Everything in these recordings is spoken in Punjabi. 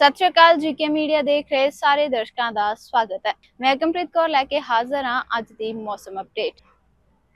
ਸਤਿ ਸ਼੍ਰੀ ਅਕਾਲ ਜੀਕੇ ਮੀਡੀਆ ਦੇਖ ਰਹੇ ਸਾਰੇ ਦਰਸ਼ਕਾਂ ਦਾ ਸਵਾਗਤ ਹੈ। ਮੈਂ ਕਮਪ੍ਰੀਤ ਕੌਰ ਲੈ ਕੇ ਹਾਜ਼ਰ ਹਾਂ ਅੱਜ ਦੀ ਮੌਸਮ ਅਪਡੇਟ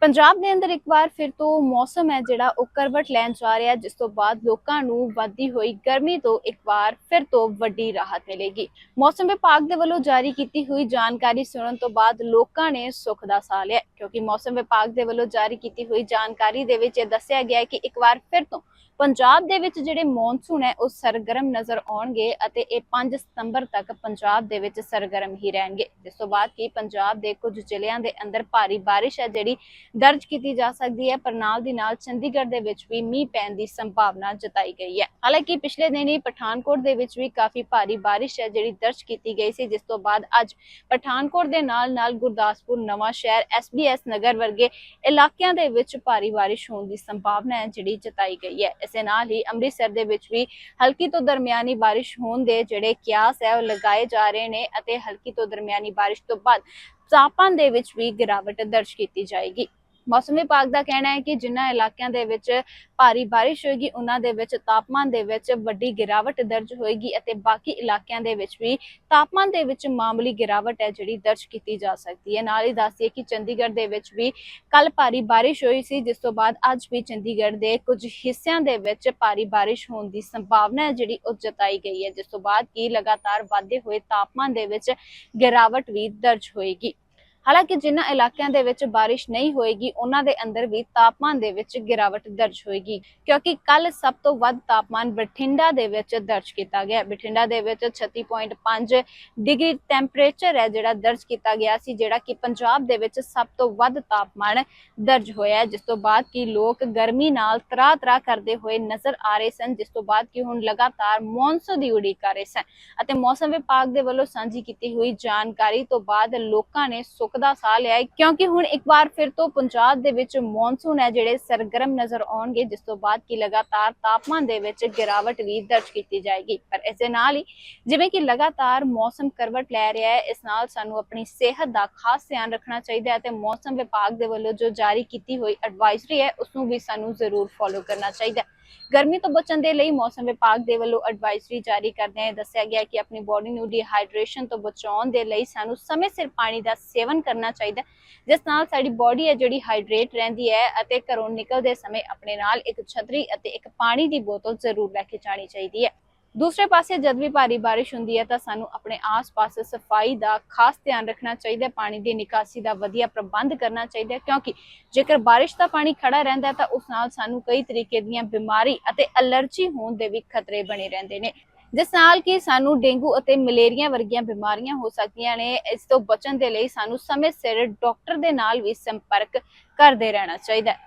ਪੰਜਾਬ ਦੇ ਅੰਦਰ ਇੱਕ ਵਾਰ ਫਿਰ ਤੋਂ ਮੌਸਮ ਹੈ ਜਿਹੜਾ ਉਹ ਕਰਵਟ ਲੈਣ ਜਾ ਰਿਹਾ ਜਿਸ ਤੋਂ ਬਾਅਦ ਲੋਕਾਂ ਨੂੰ ਵੱਧਦੀ ਹੋਈ ਗਰਮੀ ਤੋਂ ਇੱਕ ਵਾਰ ਫਿਰ ਤੋਂ ਵੱਡੀ ਰਾਹਤ ਮਿਲੇਗੀ। ਮੌਸਮ ਵਿਭਾਗ ਦੇ ਵੱਲੋਂ ਜਾਰੀ ਕੀਤੀ ਹੋਈ ਜਾਣਕਾਰੀ ਸੁਣਨ ਤੋਂ ਬਾਅਦ ਲੋਕਾਂ ਨੇ ਸੁੱਖ ਦਾ ਸਾਹ ਲਿਆ, ਕਿਉਂਕਿ ਮੌਸਮ ਵਿਭਾਗ ਦੇ ਵੱਲੋਂ ਜਾਰੀ ਕੀਤੀ ਹੋਈ ਜਾਣਕਾਰੀ ਦੇ ਵਿੱਚ ਇਹ ਦੱਸਿਆ ਗਿਆ ਹੈ ਕਿ ਇੱਕ ਵਾਰ ਫਿਰ ਤੋਂ ਪੰਜਾਬ ਦੇ ਵਿੱਚ ਜਿਹੜੇ ਮੌਨਸੂਨ ਹੈ, ਉਹ ਸਰਗਰਮ ਨਜ਼ਰ ਆਉਣਗੇ ਅਤੇ ਇਹ 5 ਸਤੰਬਰ ਤੱਕ ਪੰਜਾਬ ਦੇ ਵਿੱਚ ਸਰਗਰਮ ਹੀ ਰਹਿਣਗੇ। ਜਿਸ ਤੋਂ ਬਾਅਦ ਕੀ ਪੰਜਾਬ ਦੇ ਕੁਝ ਜ਼ਿਲ੍ਹਿਆਂ ਦੇ ਅੰਦਰ ਭਾਰੀ ਬਾਰਿਸ਼ ਹੈ, ਜਿਹੜੀ ਦਰਜ ਕੀਤੀ ਜਾ ਸਕਦੀ ਹੈ, ਪਰ ਨਾਲ ਦੀ ਨਾਲ ਚੰਡੀਗੜ੍ਹ ਦੇ ਵਿੱਚ ਵੀ ਮੀਂਹ ਪੈਣ ਦੀ ਸੰਭਾਵਨਾ ਜਤਾਈ ਗਈ ਹੈ। ਹਾਲਾਂਕਿ ਪਿਛਲੇ ਦਿਨ ਹੀ ਪਠਾਨਕੋਟ ਦੇ ਵਿੱਚ ਵੀ ਕਾਫੀ ਭਾਰੀ ਬਾਰਿਸ਼ ਹੈ, ਜਿਹੜੀ ਦਰਜ ਕੀਤੀ ਗਈ ਸੀ, ਜਿਸ ਤੋਂ ਬਾਅਦ ਅੱਜ ਪਠਾਨਕੋਟ ਦੇ ਨਾਲ ਨਾਲ ਗੁਰਦਾਸਪੁਰ, ਨਵਾਂ ਸ਼ਹਿਰ ਐਸਬੀਐਸ ਨਗਰ ਵਰਗੇ ਇਲਾਕਿਆਂ ਦੇ ਵਿੱਚ ਭਾਰੀ ਬਾਰਿਸ਼ ਹੋਣ ਦੀ ਸੰਭਾਵਨਾ ਹੈ, ਜਿਹੜੀ ਜਤਾਈ ਗਈ ਹੈ। ਇਸੇ ਨਾਲ ਹੀ ਅੰਮ੍ਰਿਤਸਰ ਦੇ ਵਿੱਚ ਵੀ ਹਲਕੀ ਤੋਂ ਦਰਮਿਆਨੀ ਬਾਰਿਸ਼ ਹੋਣ ਦੇ ਜਿਹੜੇ ਕਿਆਸ ਹੈ, ਉਹ ਲਗਾਏ ਜਾ ਰਹੇ ਨੇ ਅਤੇ ਹਲਕੀ ਤੋਂ ਦਰਮਿਆਨੀ ਬਾਰਿਸ਼ ਤੋਂ ਬਾਅਦ ਤਾਪਮਾਨ ਦੇ ਵਿੱਚ ਵੀ ਗਿਰਾਵਟ ਦਰਜ ਕੀਤੀ ਜਾਏਗੀ। ਮੌਸਮ ਵਿਭਾਗ ਦਾ ਕਹਿਣਾ ਹੈ ਕਿ ਜਿਨ੍ਹਾਂ ਇਲਾਕਿਆਂ ਦੇ ਵਿੱਚ ਭਾਰੀ ਬਾਰਿਸ਼ ਹੋਏਗੀ, ਉਹਨਾਂ ਦੇ ਵਿੱਚ ਤਾਪਮਾਨ ਦੇ ਵਿੱਚ ਵੱਡੀ ਗਿਰਾਵਟ ਦਰਜ ਹੋਏਗੀ ਅਤੇ ਬਾਕੀ ਇਲਾਕਿਆਂ ਦੇ ਵਿੱਚ ਵੀ ਤਾਪਮਾਨ ਦੇ ਵਿੱਚ ਮਾਮੂਲੀ ਗਿਰਾਵਟ ਹੈ ਜਿਹੜੀ ਦਰਜ ਕੀਤੀ ਜਾ ਸਕਦੀ ਹੈ। ਨਾਲ ਹੀ ਦੱਸੀਏ ਕਿ ਚੰਡੀਗੜ੍ਹ ਦੇ ਵਿੱਚ ਵੀ ਕੱਲ ਭਾਰੀ ਬਾਰਿਸ਼ ਹੋਈ ਸੀ, ਜਿਸ ਤੋਂ ਬਾਅਦ ਅੱਜ ਵੀ ਚੰਡੀਗੜ੍ਹ ਦੇ ਕੁਝ ਹਿੱਸਿਆਂ ਦੇ ਵਿੱਚ ਭਾਰੀ ਬਾਰਿਸ਼ ਹੋਣ ਦੀ ਸੰਭਾਵਨਾ ਹੈ ਜਿਹੜੀ ਉਹ ਜਤਾਈ ਗਈ ਹੈ, ਜਿਸ ਤੋਂ ਬਾਅਦ ਕੀ ਲਗਾਤਾਰ ਵਾਧੇ ਹੋਏ ਤਾਪਮਾਨ ਦੇ ਵਿੱਚ ਗਿਰਾਵਟ ਵੀ ਦਰਜ ਹੋਏਗੀ। ਹਾਲਾਂਕਿ ਜਿਨ੍ਹਾਂ ਇਲਾਕਿਆਂ ਦੇ ਵਿੱਚ ਬਾਰਿਸ਼ ਨਹੀਂ ਹੋਏਗੀ, ਉਹਨਾਂ ਦੇ ਅੰਦਰ ਵੀ ਤਾਪਮਾਨ ਦੇ ਵਿੱਚ ਗਿਰਾਵਟ ਦਰਜ ਹੋਏਗੀ। ਕਿਉਂਕਿ ਕੱਲ ਸਭ ਤੋਂ ਵੱਧ ਤਾਪਮਾਨ ਬਠਿੰਡਾ ਦੇ ਵਿੱਚ ਦਰਜ ਕੀਤਾ ਗਿਆ। ਬਠਿੰਡਾ ਦੇ ਵਿੱਚ 36.5 ਡਿਗਰੀ ਟੈਂਪਰੇਚਰ ਹੈ, ਜਿਹੜਾ ਦਰਜ ਕੀਤਾ ਗਿਆ ਸੀ, ਜਿਹੜਾ ਕਿ ਪੰਜਾਬ ਦੇ ਵਿੱਚ ਸਭ ਤੋਂ ਵੱਧ ਤਾਪਮਾਨ ਦਰਜ ਹੋਇਆ ਹੈ, ਜਿਸ ਤੋਂ ਬਾਅਦ ਕਿ ਲੋਕ ਗਰਮੀ ਨਾਲ ਤਰਾ ਤਰਾ ਕਰਦੇ ਹੋਏ ਨਜ਼ਰ ਆ ਰਹੇ ਸਨ, ਜਿਸ ਤੋਂ ਬਾਅਦ ਕਿ ਹੁਣ ਲਗਾਤਾਰ ਮੌਨਸੂਨ ਦੀ ਉਡੀਕ ਕਰ ਰਹੇ ਸਨ। ਅਤੇ ਮੌਸਮ ਵਿਭਾਗ ਦੇ ਵੱਲੋਂ ਸਾਂਝੀ ਕੀਤੀ ਹੋਈ ਜਾਣਕਾਰੀ ਤੋਂ ਬਾਅਦ ਲੋਕਾਂ ਨੇ ਸੁੱਖ ਦਾ ਸਾਹ ਲਿਆ ਹੈ, ਕਿਉਂਕਿ ਹੁਣ ਇੱਕ ਵਾਰ ਫਿਰ ਤੋਂ ਪੰਜਾਬ ਦੇ ਵਿੱਚ ਮੌਨਸੂਨ ਹੈ, ਜਿਹੜੇ ਸਰਗਰਮ ਨਜ਼ਰ ਆਉਣਗੇ, ਜਿਸ ਤੋਂ ਬਾਅਦ ਕਿ ਲਗਾਤਾਰ ਤਾਪਮਾਨ ਦੇ ਵਿੱਚ ਗਿਰਾਵਟ ਵੀ ਦਰਜ ਕੀਤੀ ਜਾਏਗੀ। ਪਰ ਇਸ ਦੇ ਨਾਲ ਹੀ ਜਿਵੇਂ ਕਿ ਲਗਾਤਾਰ ਮੌਸਮ ਕਰਵਟ ਲੈ ਰਿਹਾ ਹੈ, ਇਸ ਨਾਲ ਸਾਨੂੰ ਆਪਣੀ ਸਿਹਤ ਦਾ ਖਾਸ ਧਿਆਨ ਰੱਖਣਾ ਚਾਹੀਦਾ ਹੈ ਤੇ ਮੌਸਮ ਵਿਭਾਗ ਦੇ ਵੱਲੋਂ ਜੋ ਜਾਰੀ ਕੀਤੀ ਹੋਈ ਐਡਵਾਈਜ਼ਰੀ ਹੈ, ਉਸ ਨੂੰ ਵੀ ਸਾਨੂੰ ਜ਼ਰੂਰ ਫੋਲੋ ਕਰਨਾ ਚਾਹੀਦਾ ਹੈ। ਗਰਮੀ ਤੋਂ ਬਚਣ ਦੇ ਲਈ ਮੌਸਮ ਵਿਭਾਗ ਦੇ ਵੱਲੋਂ ਐਡਵਾਈਜ਼ਰੀ ਜਾਰੀ ਕਰਦਿਆਂ ਦੱਸਿਆ ਗਿਆ ਕਿ ਆਪਣੀ ਬੋਡੀ ਨੂੰ ਡੀਹਾਈਡਰੇਸ਼ਨ ਤੋਂ ਬਚਾਉਣ ਦੇ ਲਈ ਸਾਨੂੰ ਸਮੇਂ ਸਿਰ ਪਾਣੀ ਦਾ ਸੇਵਨ ਕਰਨਾ ਚਾਹੀਦਾ ਜਿਸ ਨਾਲ ਸਾਡੀ ਬੋਡੀ ਹੈ ਜਿਹੜੀ ਹਾਈਡਰੇਟ ਰਹਿੰਦੀ ਹੈ ਅਤੇ ਘਰੋਂ ਨਿਕਲਦੇ ਸਮੇਂ ਆਪਣੇ ਨਾਲ ਇੱਕ ਛਤਰੀ ਅਤੇ ਇੱਕ ਪਾਣੀ ਦੀ ਬੋਤਲ ਜ਼ਰੂਰ ਲੈ ਕੇ ਜਾਣੀ ਚਾਹੀਦੀ ਹੈ। ਦੂਸਰੇ ਪਾਸੇ ਜਦ ਵੀ ਭਾਰੀ ਬਾਰਿਸ਼ ਹੁੰਦੀ ਹੈ ਤਾਂ ਸਾਨੂੰ ਆਪਣੇ ਆਸ-ਪਾਸ ਸਫ਼ਾਈ ਦਾ ਖਾਸ ਧਿਆਨ ਰੱਖਣਾ ਚਾਹੀਦਾ ਹੈ। ਪਾਣੀ ਦੀ ਨਿਕਾਸੀ ਦਾ ਵਧੀਆ ਪ੍ਰਬੰਧ ਕਰਨਾ ਚਾਹੀਦਾ ਹੈ ਕਿਉਂਕਿ ਜੇਕਰ ਬਾਰਿਸ਼ ਦਾ ਪਾਣੀ ਖੜਾ ਰਹਿੰਦਾ ਤਾਂ ਉਸ ਨਾਲ ਸਾਨੂੰ ਕਈ ਤਰੀਕੇ ਦੀਆਂ ਬਿਮਾਰੀ ਅਤੇ ਅਲਰਜੀ ਹੋਣ ਦੇ ਵੀ ਖਤਰੇ ਬਣੇ ਰਹਿੰਦੇ ਨੇ। ਜਿਸ ਨਾਲ ਕਿ ਸਾਨੂੰ ਡੇਂਗੂ ਅਤੇ ਮਲੇਰੀਆ ਵਰਗੀਆਂ ਬਿਮਾਰੀਆਂ ਹੋ ਸਕਦੀਆਂ ਨੇ, ਇਸ ਤੋਂ ਬਚਣ ਦੇ ਲਈ ਸਾਨੂੰ ਸਮੇਂ ਸਿਰ ਡਾਕਟਰ ਦੇ ਨਾਲ ਵੀ ਸੰਪਰਕ ਕਰਦੇ ਰਹਿਣਾ ਚਾਹੀਦਾ ਹੈ।